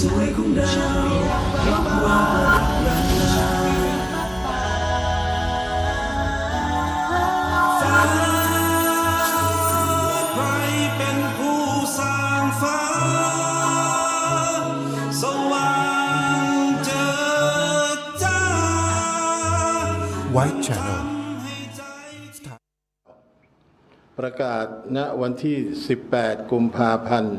สวยของดาวรับว่ารักลาฟ้าใครเป็นผู้สร้างฟ้า สว่างเจิดจ้า White Channel ให้ใจประกาศณวันที่ 18 กุมภาพันธ์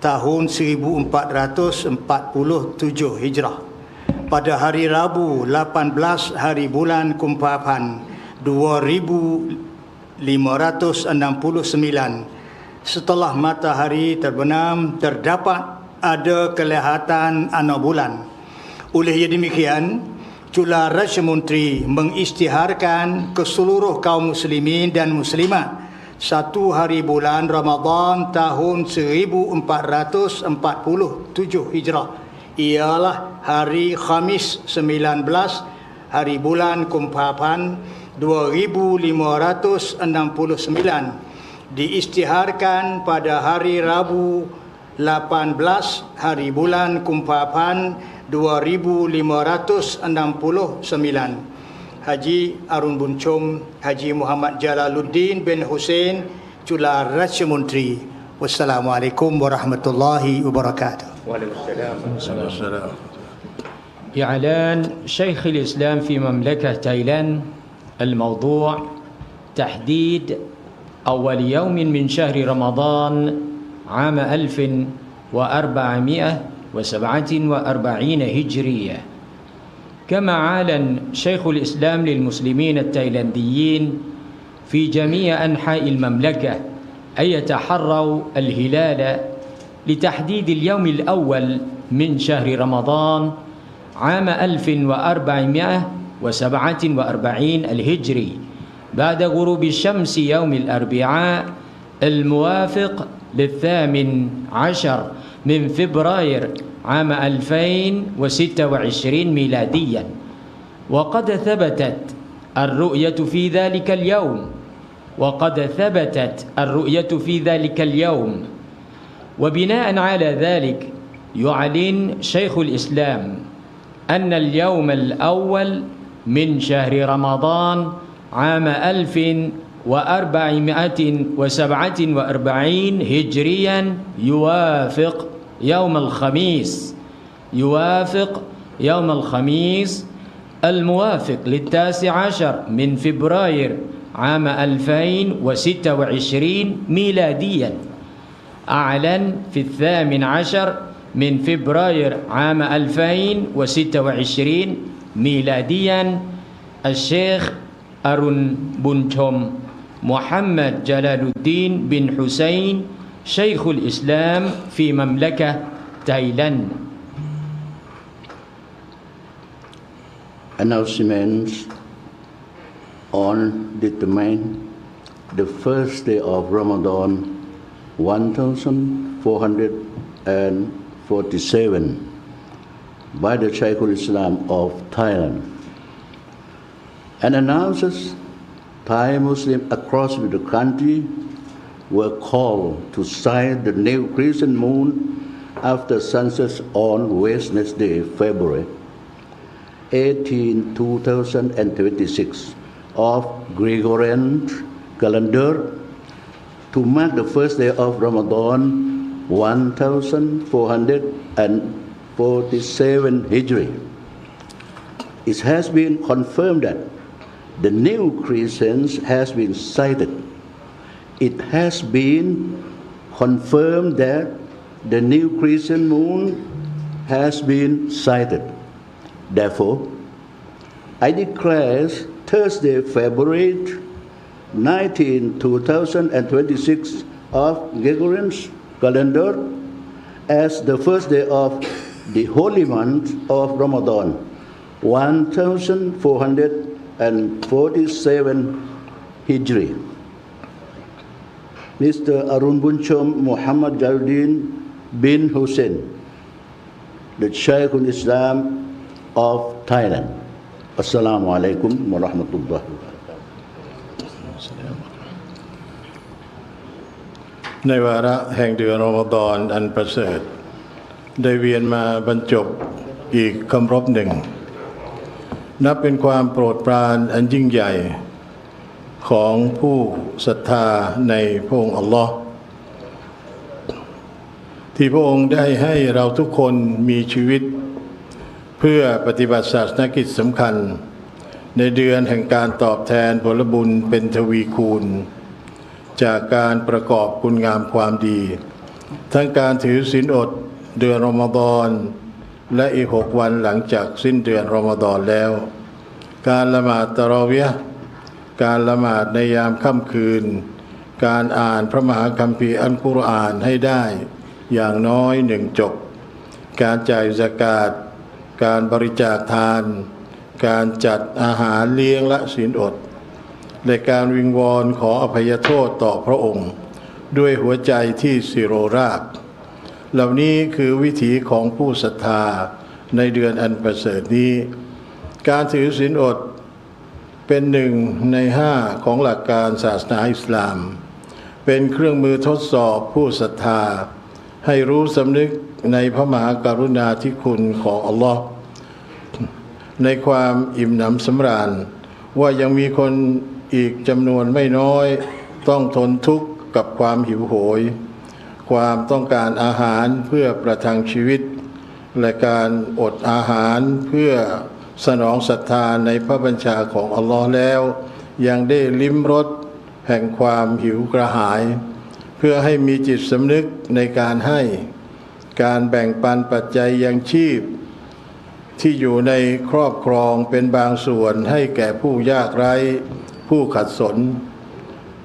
tahun 1447 Hijrah. Pada hari Rabu 18 hari bulan Kumpapan 2569 setelah matahari terbenam terdapat ada kelihatan anak bulan. Oleh ia demikian, Jula Raja Menteri mengisytiharkan ke seluruh kaum muslimin dan muslimat satu hari bulan Ramadan tahun 1447 Hijrah. Ialah hari Khamis 19 hari bulan Kumpapan 2569 diisytiharkan pada hari Rabu 18 hari bulan Kumpapan 2569 Haji Arun Buncom Haji Muhammad Jalaluddin bin Hussein Jula Raja Menteri Wassalamualaikum warahmatullahi wabarakatuh إعلان شيخ الإسلام في مملكة تايلاند الموضوع تحديد أول يوم من شهر رمضان عام 1447 هجرية كما أعلن شيخ الإسلام للمسلمين التايلانديين في جميع أنحاء المملكة أن يتحروا الهلال لتحديد اليوم الأول من شهر رمضان عام 1447 الهجري بعد غروب الشمس يوم الأربعاء الموافق للثامن عشر من فبراير عام 2026 ميلاديا. وقد ثبتت الرؤية في ذلك اليوم. وقد ثبتت الرؤية في ذلك اليوم. وبناء على ذلك يعلن شيخ الإسلام أن اليوم الأول من شهر رمضان عام 1447 هجريا يوافق يوم الخميس يوافق يوم الخميس الموافق للتاسع عشر من فبراير عام 2026 ميلاديا. أعلن في الثامن عشر من فبراير عام 2026 ميلاديا الشيخ أرون بنتم محمد جلال الدين بن حسين شيخ الإسلام في مملكة تايلاند announcements on determine the first day of Ramadan 1447 by the Shaykhul Islam of Thailand and announces Thai Muslims across the country were called to sight the new crescent moon after sunset on Wednesday, February 18, 2026 of Gregorian calendar to mark the first day of Ramadan 1447 Hijri. It has been confirmed that the new crescent has been sighted. It has been confirmed that the new crescent moon has been sighted. Therefore, I declare Thursday, February 19, 2026 of Gregorian calendar as the first day of the holy month of Ramadan, 1447 Hijri. Mr. Arun Bunchom Muhammad Jaluddin bin Hussein, the Shaykh al-Islam of Thailand. Assalamu alaikum wa rahmatullahi wa barakatuh. ในวาระแห่งเดือนรอมฎอนอันประเสริฐ ได้เวียนมาบรรจบอีกคำรบหนึ่ง นับเป็นความโปรดปรานอันยิ่งใหญ่ ของผู้ศรัทธาในพระองค์อัลลอฮ์ที่พระองค์ได้ให้เราทุกคนมีชีวิต เพื่อปฏิบัติศาสนกิจสำคัญ ในเดือนแห่งการตอบแทนผลบุญเป็นทวีคูณ จากการประกอบคุณงามความดี ทั้งการถือศีลอดเดือนรอมฎอนและอีกหกวันหลังจากสิ้นเดือนรอมฎอนแล้ว การละหมาดตะราะเวีย การละหมาดในยามค่ำคืน การอ่านพระมหาคัมภีร์อัลกุรอานให้ได้ อย่างน้อยหนึ่งจบ การจ่ายสกาดการบริจาคทาน การจัดอาหารเลี้ยงและศีลอด ในการวิงวอนขออภัยโทษต่อพระองค์ ด้วยหัวใจที่สิโรราบเหล่านี้คือวิถีของผู้ศรัทธาในเดือนอันประเสริฐนี้ การถือศีลอด เป็นหนึ่งในห้าของหลักการศาสนาอิสลาม เป็นเครื่องมือทดสอบผู้ศรัทธา ให้รู้สำนึกในพระมหากรุณาธิคุณของอัลลอฮ์ในความอิ่มหนำสำราญ ว่ายังมีคนอีกจำนวนไม่น้อย ต้องทนทุกข์กับความหิวโหย ความต้องการอาหารเพื่อประทังชีวิต และการอดอาหารเพื่อ สนองศรัทธาในพระบัญชาของอัลลอฮ์แล้ว ยังได้ลิ้มรสแห่งความหิวกระหาย เพื่อให้มีจิตสำนึกในการให้ การแบ่งปันปัจจัยยังชีพ ที่อยู่ในครอบครองเป็นบางส่วนให้แก่ผู้ยากไร้ ผู้ขัดสน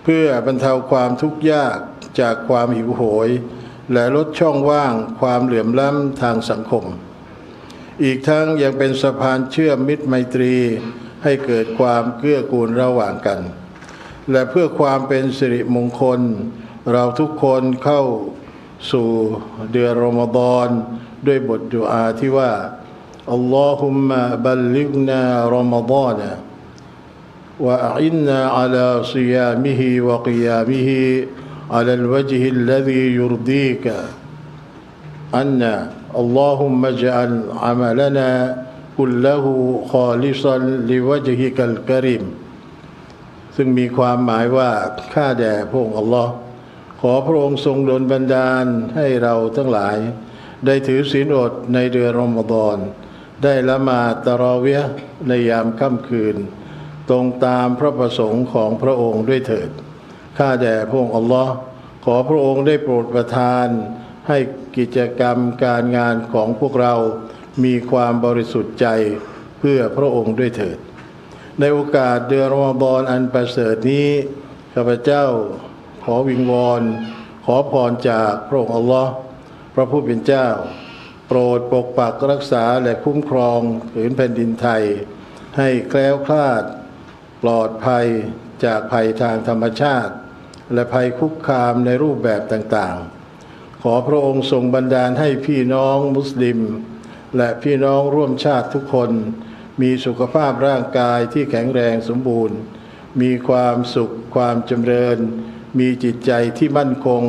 เพื่อบรรเทาความทุกข์ยากจากความหิวโหย และลดช่องว่างความเหลื่อมล้ำทางสังคม อีกทั้งยังเป็นสะพานเชื่อมมิตรไมตรี ให้เกิดความเกื้อกูลระหว่างกัน และเพื่อความเป็นสิริมงคล เราทุกคนเข้าสู่เดือนรอมฎอนด้วยบทดุอาที่ว่าอัลลอฮุมมะบัลลิกนารอมฎอนวะอินนาอัลาซิยามิฮิวะกิยามิฮิอัลลวจฮิลลัซียูรดีกอันนา اللهم اجعل عملنا كله خالصا لوجهك الكريم ซึ่งมีความหมายว่าข้าแด่พระองค์อัลลอฮ์ขอพระองค์ทรงดลบันดาลให้เราทั้งหลาย ได้ถือศีลอดในเดือนรอมฎอน ได้ละหมาดตะเราะเวียห์ในยามค่ำคืน ตรงตามพระประสงค์ของพระองค์ด้วยเถิด ข้าแด่พระองค์อัลลอฮ์ขอพระองค์ได้โปรดประทาน ให้กิจกรรมการงานของพวกเรามีความบริสุทธิ์ใจเพื่อพระองค์ด้วยเถิด ในโอกาสเดือนรอมฎอนอันประเสริฐนี้ข้าพเจ้าขอวิงวอนขอพรจากพระองค์อัลลอฮ์พระผู้เป็นเจ้า โปรดปกปักรักษาและคุ้มครองผืนแผ่นดินไทย ให้แคล้วคลาด ปลอดภัยจากภัยทางธรรมชาติ และภัยคุกคามในรูปแบบต่างๆ ขอพระองค์ทรงบันดาลให้พี่น้องมุสลิม และพี่น้องร่วมชาติทุกคน มีสุขภาพร่างกายที่แข็งแรงสมบูรณ์ มีความสุขความจำเริญ มีจิตใจที่มั่นคง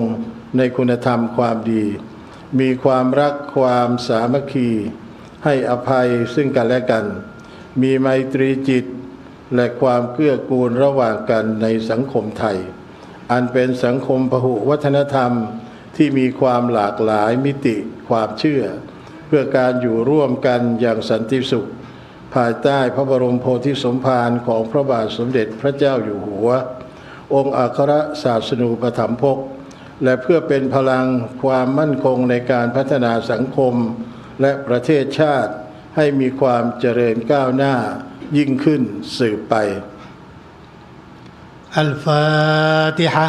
ในคุณธรรมความดี มีความรักความสามัคคี ให้อภัยซึ่งกันและกัน มีไมตรีจิต และความเกื้อกูลระหว่างกันในสังคมไทย อันเป็นสังคมพหุวัฒนธรรม ที่มีความหลากหลายมิติความเชื่อ เพื่อการอยู่ร่วมกันอย่างสันติสุข ภายใต้พระบรมโพธิสมภารของพระบาทสมเด็จพระเจ้าอยู่หัว องค์อัครศาสนูปถัมภกและเพื่อเป็นพลังความมั่นคงในการพัฒนาสังคม และประเทศชาติให้มีความเจริญก้าวหน้ายิ่งขึ้นสืบไปอัลฟาติฮะ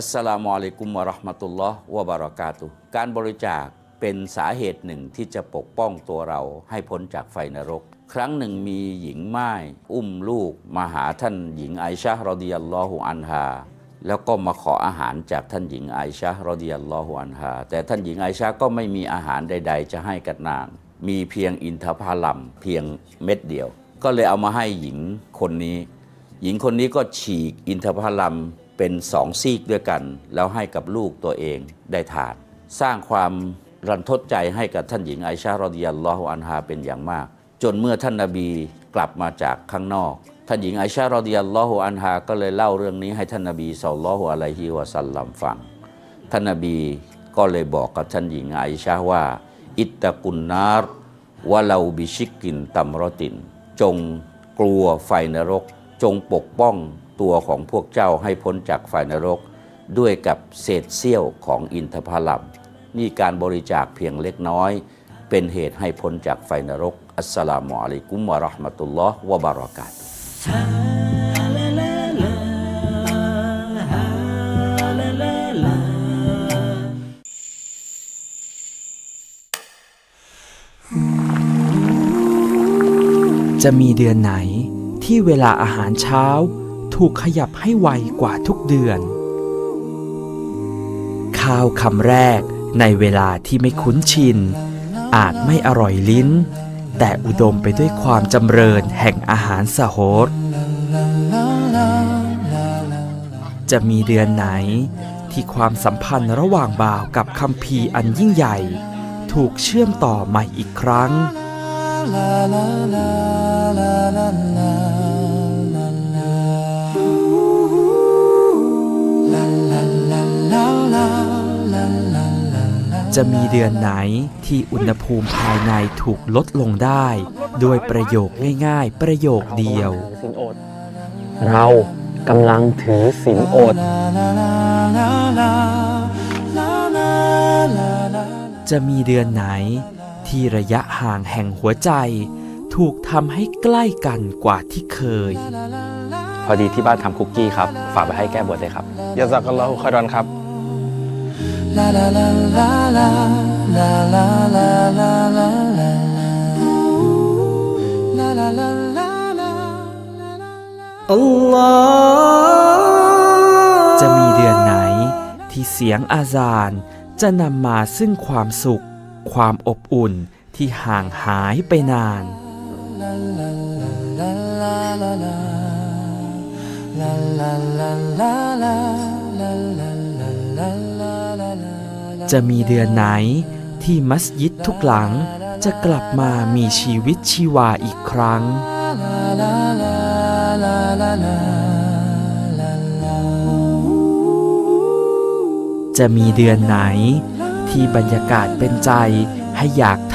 อัสสลามุอะลัยกุมวะราะห์มะตุลลอฮ์วะบารากาตุการบริจาคเป็นสาเหตุหนึ่งที่จะปกป้องตัวเราให้พ้นจากไฟนรก ครั้งหนึ่งมีหญิงม่ายอุ้มลูกมาหาท่านหญิงไอชะฮ์รอดิยัลลอฮุอันฮาแล้วก็มาขออาหารจากท่านหญิงไอชะฮ์รอดิยัลลอฮุอันฮาแต่ท่านหญิงไอชะก็ไม่มีอาหารใด ๆ จะให้กับนาง มีเพียงอินทผลัมเพียงเม็ดเดียว ก็เลยเอามาให้หญิงคนนี้ หญิงคนนี้ก็ฉีกอินทผลัม เป็นสองซีกด้วยกัน แล้วให้กับลูกตัวเองได้ทาน สร้างความรันทดใจให้กับท่านหญิงไอชารอดิยัลลอฮุอันฮาเป็นอย่างมาก จนเมื่อท่านนาบีกลับมาจากข้างนอก ท่านหญิงไอชารอดิยัลลอฮุอันฮาก็เลยเล่าเรื่องนี้ให้ท่านนาบีศ็อลลัลลอฮุอะลัยฮิวะสัลลัมฟัง ท่านนาบีก็เลยบอกกับท่านหญิงไอชาว่า อิตตะกุนนารวะเราบิชิกินตัมรติน จงกลัวไฟนรก จงปกป้อง ตัวของพวกเจ้าให้พ้นจากไฟนรก ด้วยกับเศษเสี้ยวของอินทผลัมนี่การบริจาคเพียงเล็กน้อย เป็นเหตุให้พ้นจากไฟนรก อัสสลามุอะลัยกุมวะราะห์มะตุลลอฮ์วะบารากาตุจะมีเดือนไหนที่เวลาอาหารเช้า ถูกขยับให้ไวกว่าทุกเดือน ข้าวคำแรกในเวลาที่ไม่คุ้นชิน อาจไม่อร่อยลิ้น แต่อุดมไปด้วยความจำเริญแห่งอาหารสโหรจะมีเดือนไหนที่ความสัมพันธ์ระหว่างบ่าวกับคำพีอันยิ่งใหญ่ ถูกเชื่อมต่อใหม่อีกครั้ง จะมีเดือนไหนที่อุณหภูมิภายในถูกลดลงได้โดยประโยคง่ายๆ ประโยคเดียวสินอดเรากำลังถือสินอด จะมีเดือนไหน ที่ระยะห่างแห่งหัวใจ ถูกทำให้ใกล้กันกว่าที่เคย พอดีที่บ้านทำคุกกี้ครับ ฝากไปให้แก้บวชด้วยครับยาซักอัลลอฮุคอยรอนครับ จะมีเดือนไหนที่เสียงอาซานจะนำมาซึ่งความสุข ความอบอุ่นที่ห่างหายไปนาน จะมีเดือนไหนที่มัสยิดทุกหลังจะกลับมามีชีวิตชีวาอีกครั้ง จะมีเดือนไหนที่บรรยากาศเป็นใจให้อยาก